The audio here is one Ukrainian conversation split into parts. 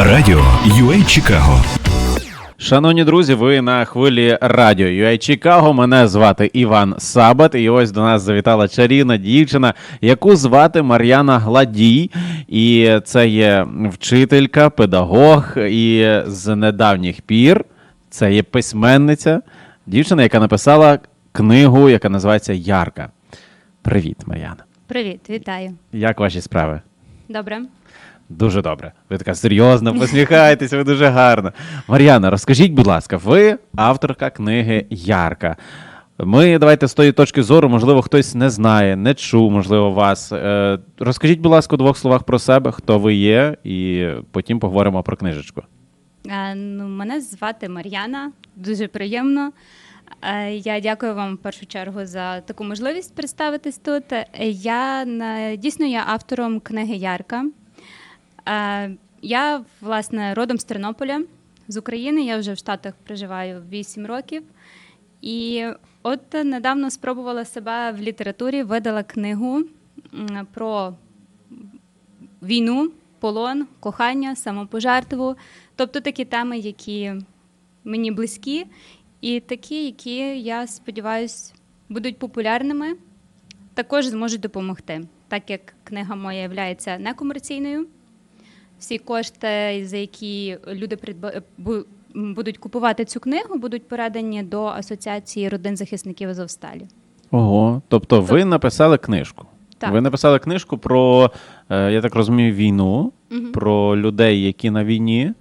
Радіо UA Чикаго. Шановні друзі, ви на хвилі радіо UA Чикаго. Мене звати Іван Сабат, і ось до нас завітала чарівна дівчина, яку звати Мар'яна Гладій. І це є вчителька, педагог, і з недавніх пір це є письменниця, дівчина, яка написала книгу, яка називається Ярка. Привіт, Мар'яна. Привіт, вітаю. Як ваші справи? Добре. Дуже добре. Ви така серйозна, посміхаєтесь, ви дуже гарна. Мар'яна, розкажіть, будь ласка, ви авторка книги Ярка. Ми давайте з тої точки зору, можливо, хтось не знає, не чув, можливо, вас. Е, розкажіть, будь ласка, у двох словах про себе, хто ви є, і потім поговоримо про книжечку. Е, ну, мене звати Мар'яна, дуже приємно. Е, я дякую вам в першу чергу за таку можливість представитись тут. Я дійсно є автором книги Ярка. Я, власне, родом з Тернополя, з України. Я вже в Штатах проживаю 8 років. І от недавно спробувала себе в літературі, видала книгу про війну, полон, кохання, самопожертву. Тобто такі теми, які мені близькі, і такі, які, я сподіваюся, будуть популярними, також зможуть допомогти, так як книга моя є некомерційною. Всі кошти, за які люди придба... будуть купувати цю книгу, будуть передані до Асоціації родин захисників Азовсталі. Ого. Тобто ви написали книжку. Так. Ви написали книжку про, е, я так розумію, війну, Мгм. про людей, які на війні,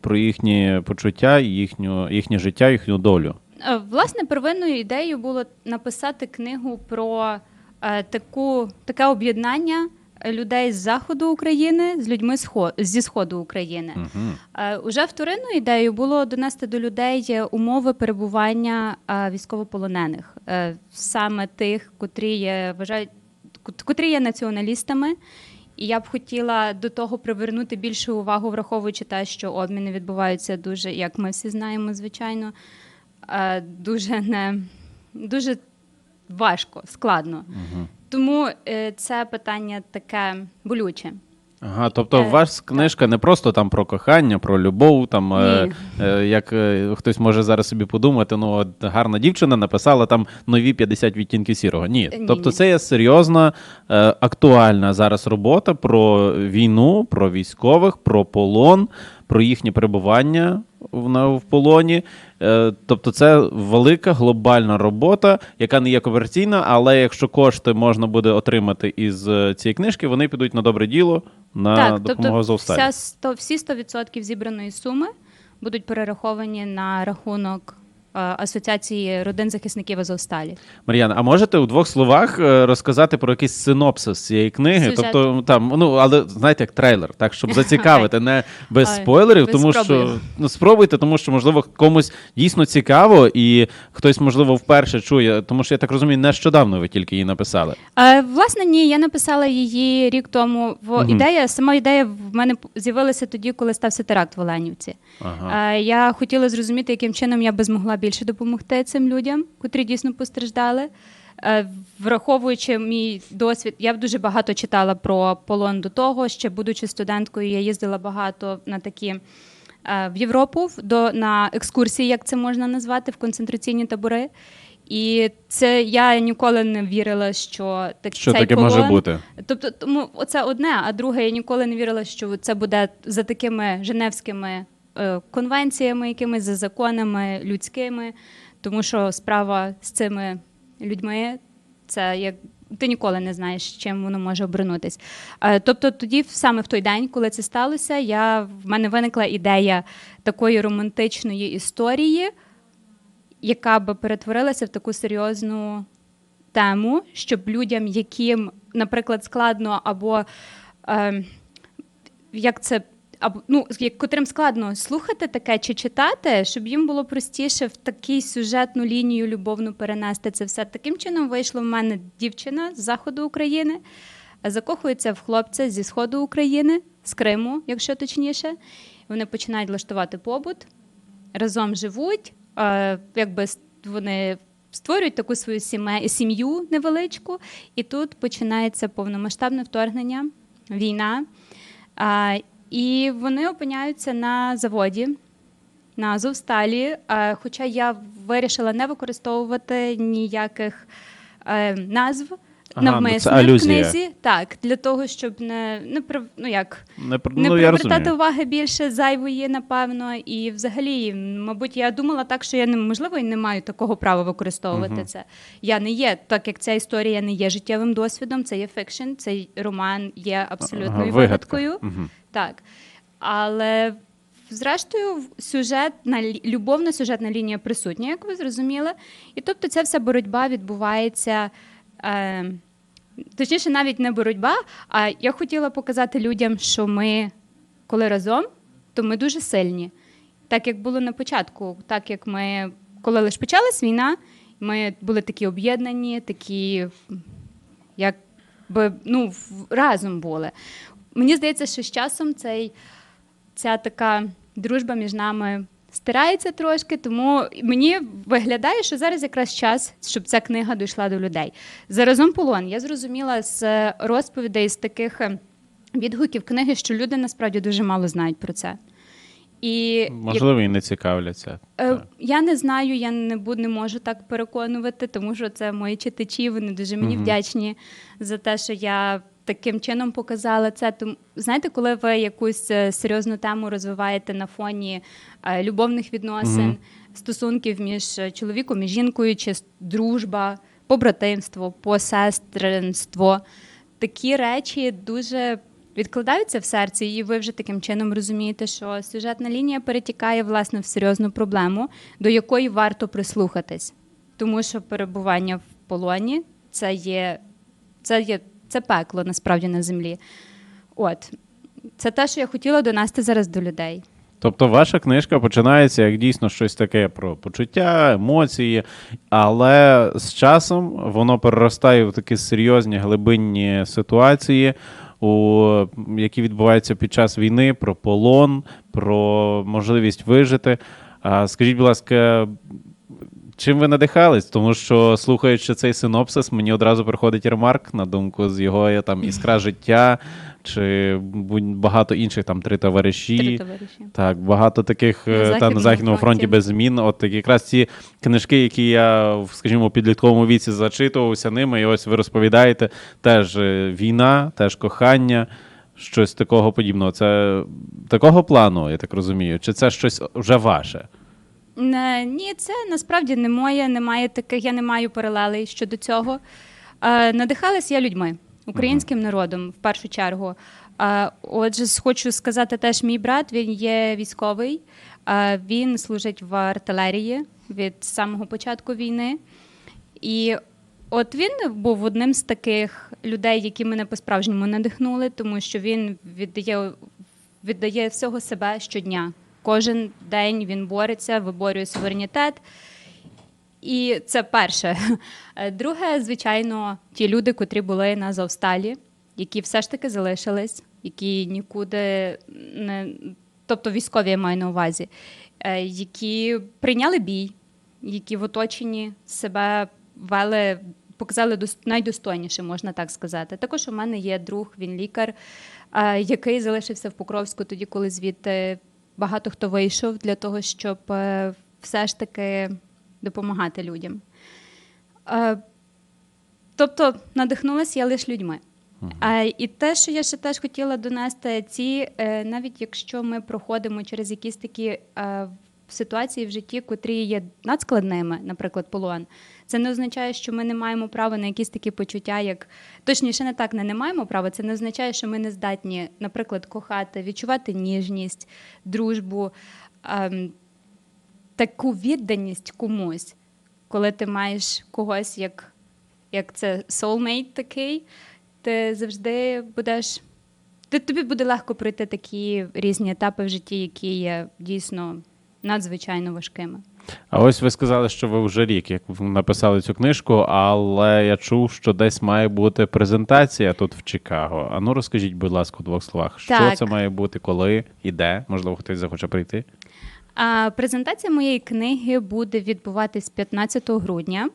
про їхні почуття, їхню, їхнє життя, їхню долю. Е, Власне, первинною ідеєю було написати книгу про е, таку, таке об'єднання людей з заходу України з людьми зі сходу України. Угу. Уже вторинною ідеєю було донести до людей е, умови перебування е, військовополонених, саме тих, котрі є, вважають, котрі є націоналістами. І я б хотіла до того привернути більшу увагу, враховуючи те, що обміни відбуваються дуже, як ми всі знаємо, звичайно, дуже не дуже важко, складно. Угу. Тому е, це питання таке болюче. Ага, тобто, Е, вас книжка не просто там про кохання, про любов, там е, е, як е, хтось може зараз собі подумати, ну от гарна дівчина написала там нові 50 відтінків сірого. Ні, Ні, тобто ні. це є серйозна, е, актуальна зараз робота про війну, про військових, про полон, про їхнє перебування в, в полоні. Е, тобто, це велика глобальна робота, яка не є комерційна, але якщо кошти можна буде отримати із е, цієї книжки, вони підуть на добре діло, на так, допомогу тобто вся 100, всі 100% зібраної суми будуть перераховані на рахунок Асоціації родин захисників Азовсталі. Мар'яна, а можете у двох словах е, розказати про якийсь синопсис цієї книги? Сюжет. Тобто, там, ну але знаєте, як трейлер, так щоб зацікавити, не без спойлерів, тому що ну спробуйте, тому що можливо комусь дійсно цікаво, і хтось, можливо, вперше чує, тому що я так розумію, нещодавно ви тільки її написали. Е, власне, ні, я написала її рік тому. В ідея, сама ідея в мене з'явилася тоді, коли стався теракт в Оленівці. Ага. Е, Я хотіла зрозуміти, яким чином я би змогла більше допомогти цим людям, котрі дійсно постраждали. Е, Враховуючи мій досвід, я дуже багато читала про полон до того. Ще будучи студенткою, я їздила багато на такі е, в Європу до на екскурсії, як це можна назвати, в концентраційні табори. І це я ніколи не вірила, що так Що цей таке полон, може бути? Тобто, тому оце одне, а друге, я ніколи не вірила, що це буде за такими женевськими конвенціями, якимись за законами людськими, тому що справа з цими людьми це як. Ти ніколи не знаєш, чим воно може обернутись. Е, Тобто, тоді, саме в той день, коли це сталося, я, в мене виникла ідея такої романтичної історії, яка би перетворилася в таку серйозну тему, щоб людям, яким, наприклад, складно або е, як це. Або ну, котрим складно слухати таке чи читати, щоб їм було простіше в такий сюжетну лінію любовну перенести це все. Таким чином вийшла в мене дівчина з заходу України, е, закохується в хлопця зі сходу України, з Криму, якщо точніше. Вони починають влаштувати побут, разом живуть, е, якби вони створюють таку свою сім'ю невеличку, і тут починається повномасштабне вторгнення, війна. І вони опиняються на заводі на Азовсталі. Е, Хоча я вирішила не використовувати ніяких е, назв Ага, ну, це в алюзія. книзі. Так, для того, щоб не, не ну як Не, не ну, я привертати розумію. уваги більше зайвої, напевно. І взагалі, мабуть, я думала так, що я не можливо і не маю такого права використовувати це. Я не є, так як ця історія не є життєвим досвідом, це є фікшн, цей роман є абсолютною Ага, вигадка. вигадкою. Мгм. Так. Але зрештою, сюжетна лі- любовна сюжетна лінія присутня, як ви зрозуміли. І тобто ця вся боротьба відбувається. Е, точніше, навіть не боротьба, а я хотіла показати людям, що ми, коли разом, то ми дуже сильні. Так як було на початку, так як ми, коли лише почалась війна, ми були такі об'єднані, такі, якби ну, разом були. Мені здається, що з часом цей, ця така дружба між нами стирається трошки, тому мені виглядає, що зараз якраз час, щоб ця книга дійшла до людей. Заразом полон. Я зрозуміла з розповідей, з таких е, відгуків книги, що люди насправді дуже мало знають про це. І як- Можливо, і не цікавляться. Е, Я не знаю, я не буду, не можу так переконувати, тому що це мої читачі. Вони дуже мені Мгм. вдячні за те, що я таким чином показала це. Тому знаєте, коли ви якусь е, серйозну тему розвиваєте на фоні е, любовних відносин, Мгм. стосунків між е, чоловіком і жінкою, чи дружба, побратимство, посестринство, такі речі дуже. Відкладаються в серці, і ви вже таким чином розумієте, що сюжетна лінія перетікає власне в серйозну проблему, до якої варто прислухатись, тому що перебування в полоні це є, це є це пекло насправді на землі. От це те, що я хотіла донести зараз до людей. Тобто ваша книжка починається як дійсно щось таке про почуття, емоції, але з часом воно переростає в такі серйозні глибинні ситуації, у, які відбуваються під час війни, про полон, про можливість вижити. А, скажіть, будь ласка, чим ви надихались? Тому що, слухаючи цей синопсис, мені одразу приходить ремарк на думку з його е, там іскра життя чи багато інших там три товариші. Три товариші. Так, багато таких На е, та на Західному фронті фронті. без змін. От якраз ці книжки, які я, скажімо, у підлітковому віці зачитувався ними, і ось ви розповідаєте, теж е, війна, теж кохання, щось такого подібного. Це такого плану, я так розумію, чи це щось вже ваше? Не, ні, це насправді не моє, немає таких, я не маю паралелей щодо цього. Е, надихалась я людьми, українським народом в першу чергу. Е, отже, хочу сказати теж, мій брат він є військовий, е, він служить в артилерії від самого початку війни. І от він був одним з таких людей, які мене по-справжньому надихнули, тому що він віддає, віддає всього себе щодня. Кожен день він бореться, виборює суверенітет. І це перше. Друге, звичайно, ті люди, котрі були на Завсталі, які все ж таки залишились, які нікуди не. Тобто військові я маю на увазі, е, які прийняли бій, які в оточенні себе вели, показали дос- найдостойніше, можна так сказати. Також у мене є друг, він лікар, е, який залишився в Покровську тоді, коли звідти багато хто вийшов для того, щоб е, все ж таки допомагати людям. Е, Тобто надихнулася я лише людьми. А, і те, що я ще теж хотіла донести, ці, е, навіть якщо ми проходимо через якісь такі е, ситуації в житті, котрі є надскладними, наприклад, полон, це не означає, що ми не маємо права на якісь такі почуття, як точніше, не так не, не маємо права. Це не означає, що ми не здатні, наприклад, кохати, відчувати ніжність, дружбу, ем, таку відданість комусь, коли ти маєш когось як, як це soulmate такий, ти завжди будеш. Тобі буде легко пройти такі різні етапи в житті, які є дійсно надзвичайно важкими. А ось ви сказали, що ви вже рік, як написали цю книжку, але я чув, що десь має бути презентація тут в Чикаго. А ну розкажіть, будь ласка, у двох словах, що Так. це має бути, коли і де? Можливо, хтось захоче прийти. А, презентація моєї книги буде відбуватись 15 грудня.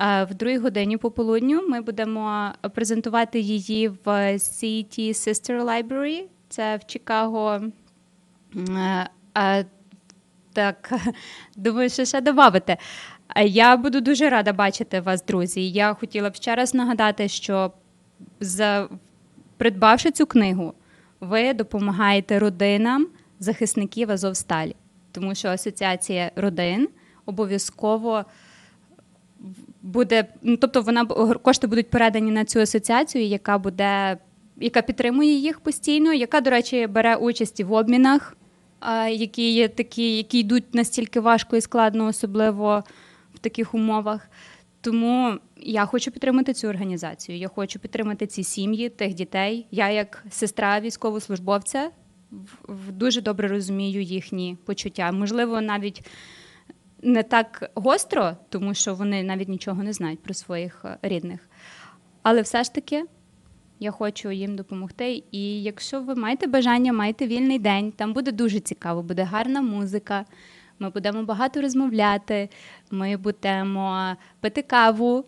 В другій годині пополудню ми будемо презентувати її в CET Sister Library це в Чикаго. Е, так, думаю, що ще додати. Я буду дуже рада бачити вас, друзі. Я хотіла б ще раз нагадати, що за, придбавши цю книгу, ви допомагаєте родинам захисників Азовсталі, тому що Асоціація родин обов'язково буде, ну, тобто вона кошти будуть передані на цю асоціацію, яка буде, яка підтримує їх постійно, яка, до речі, бере участь і в обмінах, які є такі, які йдуть настільки важко і складно, особливо в таких умовах. Тому я хочу підтримати цю організацію. Я хочу підтримати ці сім'ї, тих дітей. Я, як сестра військовослужбовця, дуже добре розумію їхні почуття. Можливо, навіть не так гостро, тому що вони навіть нічого не знають про своїх е, рідних. Але все ж таки я хочу їм допомогти. І якщо ви маєте бажання, маєте вільний день, там буде дуже цікаво, буде гарна музика. Ми будемо багато розмовляти, ми будемо пити каву,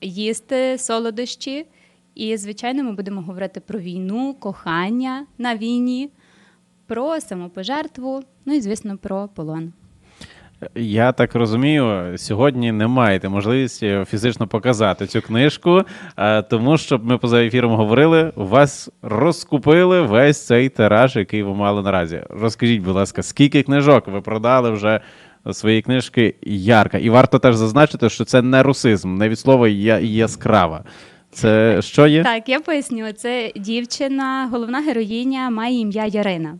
їсти солодощі. І, звичайно, ми будемо говорити про війну, кохання на війні, про самопожертву, ну і, звісно, про полон. Я так розумію, сьогодні не маєте можливості фізично показати цю книжку, е, тому що ми поза ефіром говорили, вас розкупили весь цей тираж, який ви мали наразі. Розкажіть, будь ласка, скільки книжок ви продали вже свої книжки Ярка? І варто теж зазначити, що це не русизм, не від слова «я- яскрава. Це що є? Так, я поясню. Це дівчина, головна героїня має ім'я Ярина.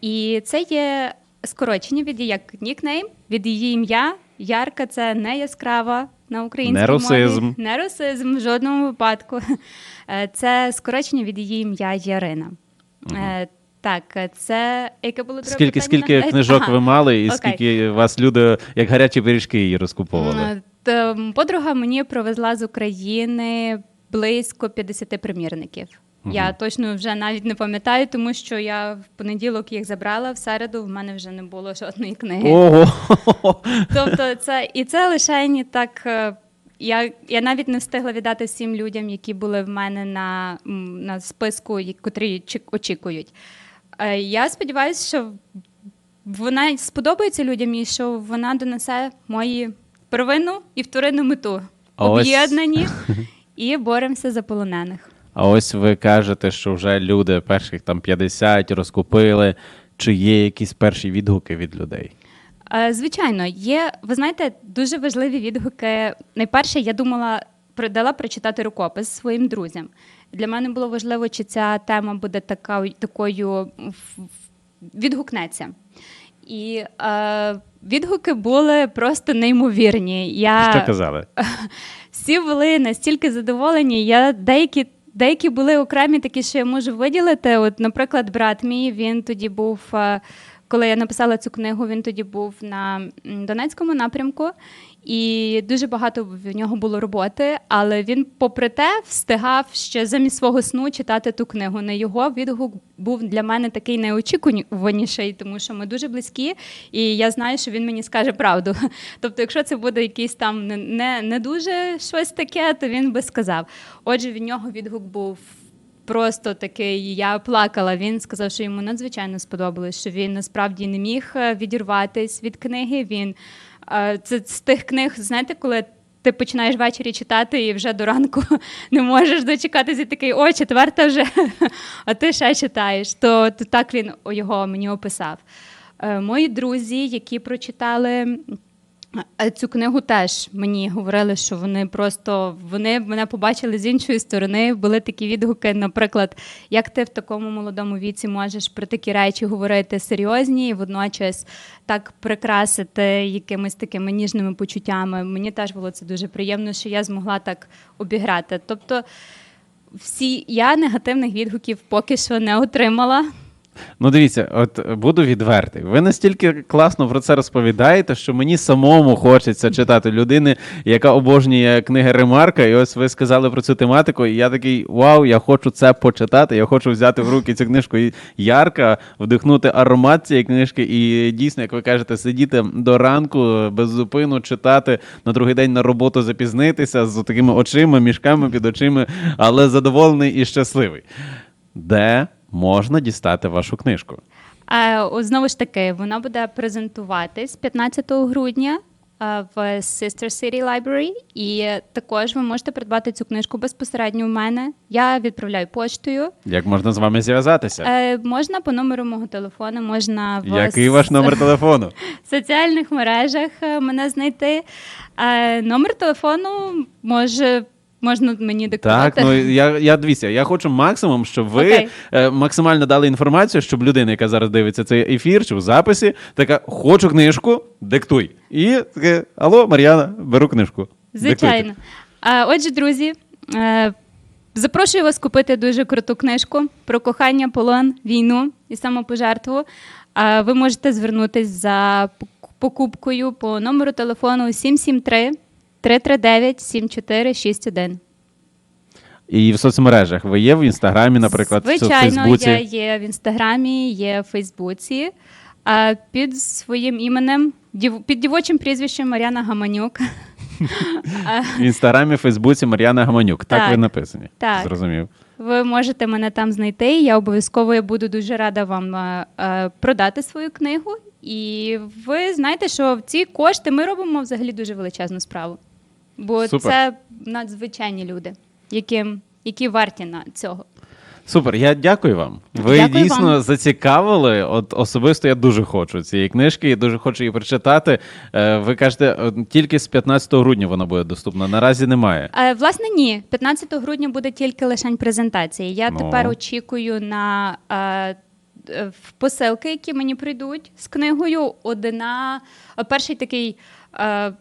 І це є скорочення від її як нікнейм, від її ім'я. Ярка це не яскрава на українській Не русизм. мові. Не русизм в жодному випадку. Е, Це скорочення від її ім'я Ярина. Е, Так, це яке було друге Скільки, питання? скільки книжок Ага. ви мали, і Окей. скільки вас люди, як гарячі пиріжки, її розкуповували? Подруга мені привезла з України близько 50 примірників. Я точно вже навіть не пам'ятаю, тому що я в понеділок їх забрала, в середу в мене вже не було жодної книги. Ого! Тобто, це і це лише не так. е, Я, я навіть не встигла віддати всім людям, які були в мене на, на списку, котрі очікують. Е, Я сподіваюся, що вона сподобається людям і що вона донесе мої первинну і вторинну мету. Об'єднані і боремося за полонених. А ось ви кажете, що вже люди перших там 50 розкупили. Чи є якісь перші відгуки від людей? Е, Звичайно, є. Ви знаєте, дуже важливі відгуки. Найперше, я думала, дала прочитати рукопис своїм друзям. Для мене було важливо, чи ця тема буде така, такою відгукнеться. І е, відгуки були просто неймовірні. Я, Що казали? всі були настільки задоволені. Я деякі. Деякі були окремі такі, що я можу виділити. От, наприклад, брат мій він тоді був, е, коли я написала цю книгу, він тоді був на Донецькому напрямку, і дуже багато в нього було роботи. Але він, попри те, встигав ще замість свого сну читати ту книгу. На його відгук був для мене такий найочікуваніший, тому що ми дуже близькі, і я знаю, що він мені скаже правду. Тобто, якщо це буде якийсь там не, не, дуже щось таке, то він би сказав. Отже, від нього відгук був. Просто такий, я плакала. Він сказав, що йому надзвичайно сподобалось, що він насправді не міг е, відірватись від книги. Він це з тих книг, знаєте, коли ти починаєш ввечері читати і вже до ранку не можеш дочекатися, такий о, четверта вже, а ти ще читаєш. То, то так він його мені описав. Е, Мої друзі, які прочитали Цю книгу теж мені говорили, що вони просто вони мене побачили з іншої сторони. Були такі відгуки, наприклад, як ти в такому молодому віці можеш про такі речі говорити серйозні і водночас так прикрасити якимись такими ніжними почуттями. Мені теж було це дуже приємно, що я змогла так обіграти. Тобто, всі я негативних відгуків поки що не отримала. Ну, дивіться, от буду відвертий. Ви настільки класно про це розповідаєте, що мені самому хочеться читати людини, яка обожнює книги Ремарка. І ось ви сказали про цю тематику, і я такий вау, я хочу це почитати. Я хочу взяти в руки цю книжку і ярко, вдихнути аромат цієї книжки, і дійсно, як ви кажете, сидіти до ранку без зупину, читати на другий день на роботу запізнитися з такими очима, мішками під очима, але задоволений і щасливий. Де можна дістати вашу книжку? Е, Знову ж таки, вона буде презентуватись 15 грудня е, в Sister City Library, і також ви можете придбати цю книжку безпосередньо в мене. Я відправляю поштою. Як можна з вами зв'язатися? Е, можна по номеру мого телефону, можна в Який ваш номер телефону? в соціальних мережах е, мене знайти. Е, номер телефону може можна мені диктувати. Так, ну я, я дивіться, я хочу максимум, щоб ви Окей. е, максимально дали інформацію, щоб людина, яка зараз дивиться цей ефір чи в записі, така хочу книжку, диктуй. І таке, алло, Мар'яна, беру книжку. Звичайно. А, отже, друзі, е, запрошую вас купити дуже круту книжку про кохання, полон, війну і самопожертву. А, ви можете звернутися за покупкою по номеру телефону 773 339 7461. І в соцмережах ви є в інстаграмі, наприклад, в Звичайно, Фейсбуці. я є в інстаграмі, є в Фейсбуці. А під своїм іменем, дів- під дівочим прізвищем Мар'яна Гаманюк. В інстаграмі, Фейсбуці Мар'яна Гаманюк. Так, Так. ви написані. Так. Зрозумів. Ви можете мене там знайти. Я обов'язково я буду дуже рада вам е, е, продати свою книгу. І ви знаєте, що в ці кошти ми робимо взагалі дуже величезну справу. Бо Супер. це надзвичайні люди, яким, які варті на цього. Супер, я дякую вам. Ви Дякую дійсно вам. зацікавили. От особисто я дуже хочу цієї книжки, я дуже хочу її прочитати. Е, Ви кажете, от тільки з 15 грудня вона буде доступна. Наразі немає. Е, власне, ні. 15 грудня буде тільки лишень презентація. Я Ну. тепер очікую на е, е, посилки, які мені прийдуть з книгою. Одна е, перший такий. Е,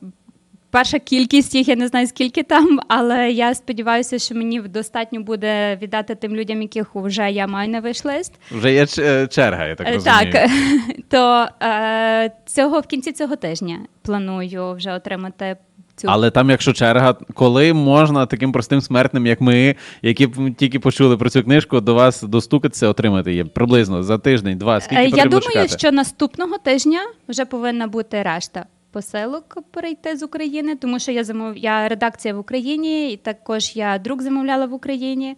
Перша кількість їх, я не знаю скільки там, але я сподіваюся, що мені достатньо буде віддати тим людям, яких вже я маю на вишлист. Вже є е, черга, я так Е, розумію. Так, то е, цього в кінці цього тижня планую вже отримати цю Але там, якщо черга, коли можна таким простим смертним, як ми, які б тільки почули про цю книжку, до вас достукатися, отримати її приблизно за тиждень, два. Скільки Е, Я потрібно думаю, чекати? що наступного тижня вже повинна бути решта посилок перейти з України, тому що я замов... я редакція в Україні, і також я друк замовляла в Україні,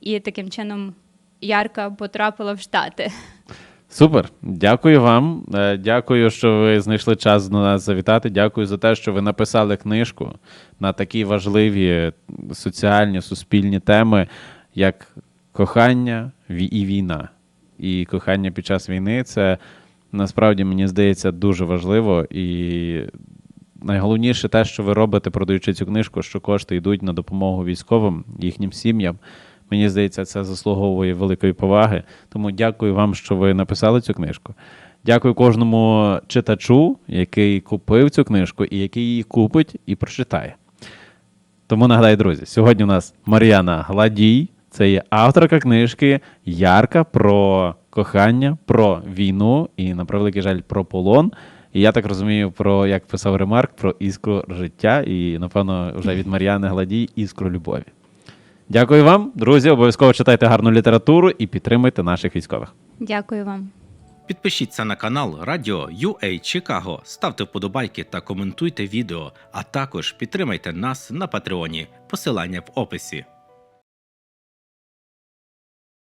і таким чином Ярка потрапила в Штати. Супер, дякую вам. Е, Дякую, що ви знайшли час до нас завітати. Дякую за те, що ви написали книжку на такі важливі соціальні, суспільні теми, як кохання і війна. І кохання під час війни це насправді мені здається дуже важливо. І найголовніше те, що ви робите, продаючи цю книжку, що кошти йдуть на допомогу військовим, їхнім сім'ям. Мені здається, це заслуговує великої поваги. Тому дякую вам, що ви написали цю книжку. Дякую кожному читачу, який купив цю книжку і який її купить і прочитає. Тому нагадаю, друзі, сьогодні у нас Мар'яна Гладій, це є авторка книжки Ярка про кохання, про війну і, на превеликий жаль, про полон. І я так розумію, про як писав Ремарк, про іскру життя, і, напевно, вже від Мар'яни Гладій іскру любові. Дякую вам, друзі. Обов'язково читайте гарну літературу і підтримуйте наших військових. Дякую вам. Підпишіться на канал Радіо UA Чикаго, ставте вподобайки та коментуйте відео, а також підтримайте нас на Патреоні. Посилання в описі.